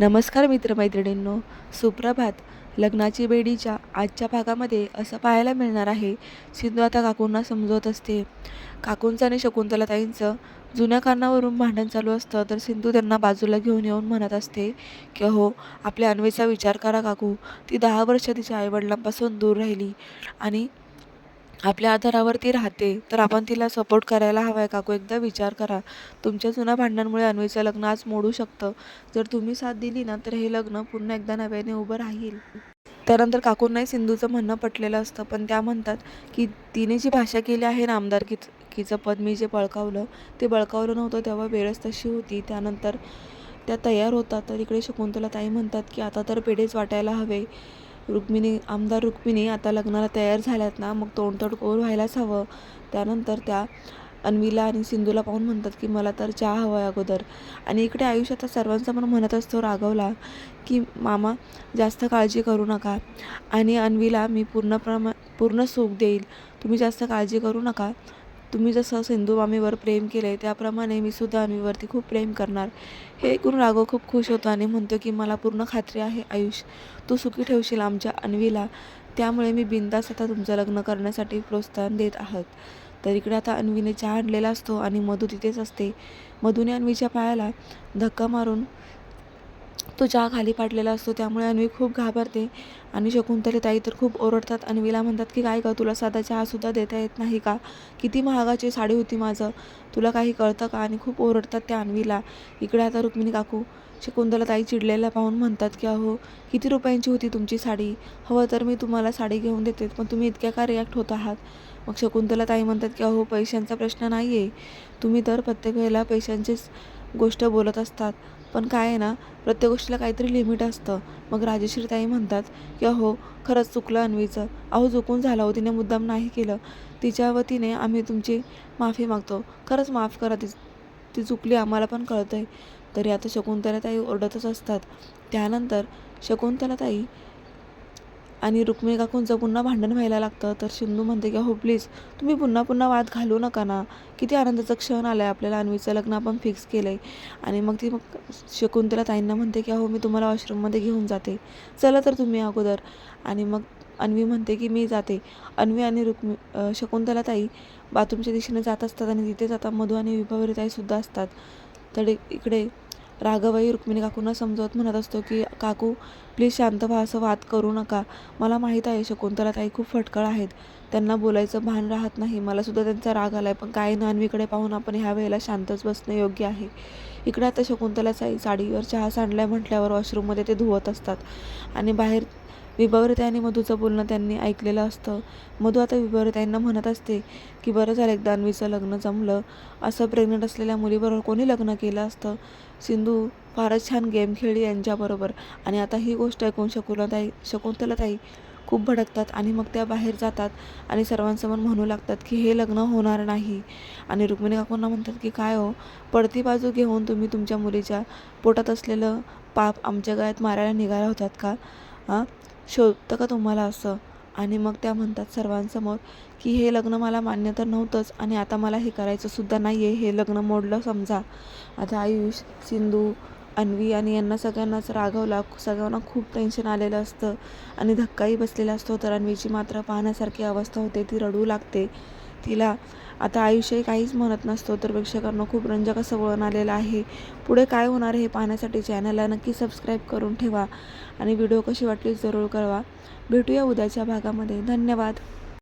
नमस्कार मित्रमैत्रिणींनो सुप्रभात. लग्नाची बेडीच्या आजच्या भागामध्ये असं पाहायला मिळणार आहे सिंधू आता काकूंना समजवत असते. काकूंचं आणि शकुंतलाताईंचं जुन्या कारणावरून भांडण चालू असतं तर सिंधू त्यांना बाजूला घेऊन येऊन म्हणत असते की हो आपल्या अन्वेचा विचार करा काकू. ती दहा वर्ष तिच्या आईवडिलांपासून दूर राहिली आणि आपल्या आधारावर ती राहते. तर आपण तिला सपोर्ट करायला हवा आहे काकू एकदा विचार करा. तुमच्या जुन्या भांडणांमुळे अन्वीचं लग्न आज मोडू शकतं. जर तुम्ही साथ दिली ना तर हे लग्न पुन्हा एकदा नव्याने उभं राहील. त्यानंतर काकूंनाही सिंधूचं म्हणणं पटलेलं असतं. पण त्या म्हणतात की तिने जी भाषा केली आहे ना आमदारकीच कीचं पद मी जे बळकावलं ते बळकावलं नव्हतं तेव्हा वेळच तशी होती. त्यानंतर त्या तयार होतात. तर इकडे शकुंतला ताई म्हणतात की आता तर पेढेच वाटायला हवे. रुक्मिणी आमदार रुक्मिणी आता लग्नाला तयार झाल्यात ना मग तोंडतोड कोर व्हायलाच हवं. त्यानंतर त्या अन्वीला आणि सिंधूला पाहून म्हणतात की मला तर चहा हवा आहे अगोदर. आणि इकडे आयुष्यात सर्वांचा पण म्हणत असतो रागवला की मामा जास्त काळजी करू नका. आणि अन्वीला मी पूर्णप्रमा पूर्ण सुख देईल. तुम्ही जास्त काळजी करू नका. तुम्ही जसं सिंधू मामीवर प्रेम केलं आहे त्याप्रमाणे मी सुद्धा अन्वीवरती खूप प्रेम करणार. हे ऐकून राघव खूप खुश होतो आणि म्हणतो की मला पूर्ण खात्री आहे आयुष. तू सुखी ठेवशील आमच्या अन्वीला. त्यामुळे मी बिंदास आता तुमचं लग्न करण्यासाठी प्रोत्साहन देत आहात. तर इकडे आता अन्वीने चहा आणलेला असतो आणि मधू तिथेच असते. मधूने अन्वीच्या पायाला धक्का मारून तो चहा खाली पाडलेला असतो त्यामुळे अन्वी खूप घाबरते. आणि शकुंतले ताई तर खूप ओरडतात. अन्वीला म्हणतात की काय का तुला साधा चहासुद्धा देता येत नाही का? किती महागाची साडी होती माझं. तुला काही कळतं का? आणि खूप ओरडतात त्या अन्वीला. इकडे आता रुक्मिणी काकू. शकुंतला ताई चिडलेल्या पाहून म्हणतात की अहो किती रुपयांची होती तुमची साडी? हवं तर मी तुम्हाला साडी घेऊन देते पण तुम्ही इतक्या का रिॲक्ट होत आहात? मग शकुंतला ताई म्हणतात की अहो पैशांचा प्रश्न नाही आहे तुम्ही तर प्रत्येक वेळेला पैशांचीच गोष्ट बोलत असतात. पण काय आहे ना प्रत्येक गोष्टीला काहीतरी लिमिट असतं. मग राजेश्री ताई म्हणतात की अहो खरंच चुकलं अन्वीचं. अहो चुकून झालं. हो तिने मुद्दाम नाही केलं. तिच्या वतीने आम्ही तुमची माफी मागतो. खरंच माफ करा. ती ती चुकली आम्हाला पण कळतं आहे तरी आता शकुंतला ताई ओरडतच असतात. त्यानंतर शकुंतला ताई आणि रुक्मिणी काकूंचं पुन्हा भांडण व्हायला लागतं? तर सिंधू म्हणते की हो प्लीज तुम्ही पुन्हा पुन्हा वाद घालू नका ना. किती आनंदाचा क्षण आला आहे आपल्याला अन्वीचं लग्न आपण फिक्स केलं आहे आणि मग ती मग शकुंतला ताईंना म्हणते की हो मी तुम्हाला वॉशरूममध्ये घेऊन जाते. चला तर तुम्ही अगोदर. आणि मग अन्वी म्हणते की मी जाते. अन्वी आणि रुक्मी शकुंतला ताई बाथरूमच्या दिशेने जात असतात आणि तिथेच आता मधू आणि विभावरी ताईसुद्धा असतात. तर इकडे राघवही रुक्मिणी काकूंना समजवत म्हणत असतो की काकू प्लीज शांत व्हा असं वाद करू नका. मला माहीत आहे शकुंतला ताई खूप फटकळ आहेत. त्यांना बोलायचं भान राहत नाही. मला सुद्धा त्यांचा राग आला आहे पण काय नानवीकडे पाहून आपण ह्या वेळेला शांतच बसणं योग्य आहे? इकडे आता शकुंतलाचा साडीवर चहा सांडलाय म्हटल्यावर वॉशरूममध्ये ते धुवत असतात आणि बाहेर विभावरते आणि मधूचं बोलणं त्यांनी ऐकलेलं असतं. मधू आता विभावरताईंना म्हणत असते की बरं झालं एक दानवीचं लग्न जमलं. असं प्रेग्नंट असलेल्या मुलीबरोबर कोणी लग्न केलं असतं? सिंधू फारच छान गेम खेळली यांच्याबरोबर. आणि आता ही गोष्ट ऐकून शकुंतलाताई शकुंतलाताई खूप भडकतात आणि मग त्या बाहेर जातात आणि सर्वांसमोर म्हणू लागतात की हे लग्न होणार नाही. आणि रुक्मिणी काकूंना म्हणतात की काय हो? पडती बाजू घेऊन तुम्ही तुमच्या मुलीच्या पोटात असलेलं पाप आमच्या गळ्यात मारायला निघाला होतात का? हां? शोधतं का तुम्हाला असं? आणि मग त्या म्हणतात सर्वांसमोर की हे लग्न मला मान्य तर नव्हतंच आणि आता मला हे करायचंसुद्धा नाही आहे हे लग्न मोडलं समजा. आता आयुष सिंधू अन्वी आणि यांना सगळ्यांनाच रागवला सगळ्यांना खूप टेन्शन आलेलं असतं. आणि धक्काही बसलेला असतो तर अन्वीची मात्र पाहण्यासारखी अवस्था होते ती रडू लागते. तिला. आता आयुष्य काहीच म्हणत नसतो तर प्रेक्षकांना खूप रंजक असं वळण आलेलं आहे. पुढे काय होणार हे पाहण्यासाठी चॅनलला नक्की सबस्क्राईब करून ठेवा आणि व्हिडिओ कशी वाटली जरूर कळवा. भेटूया उद्याच्या भागामध्ये. धन्यवाद.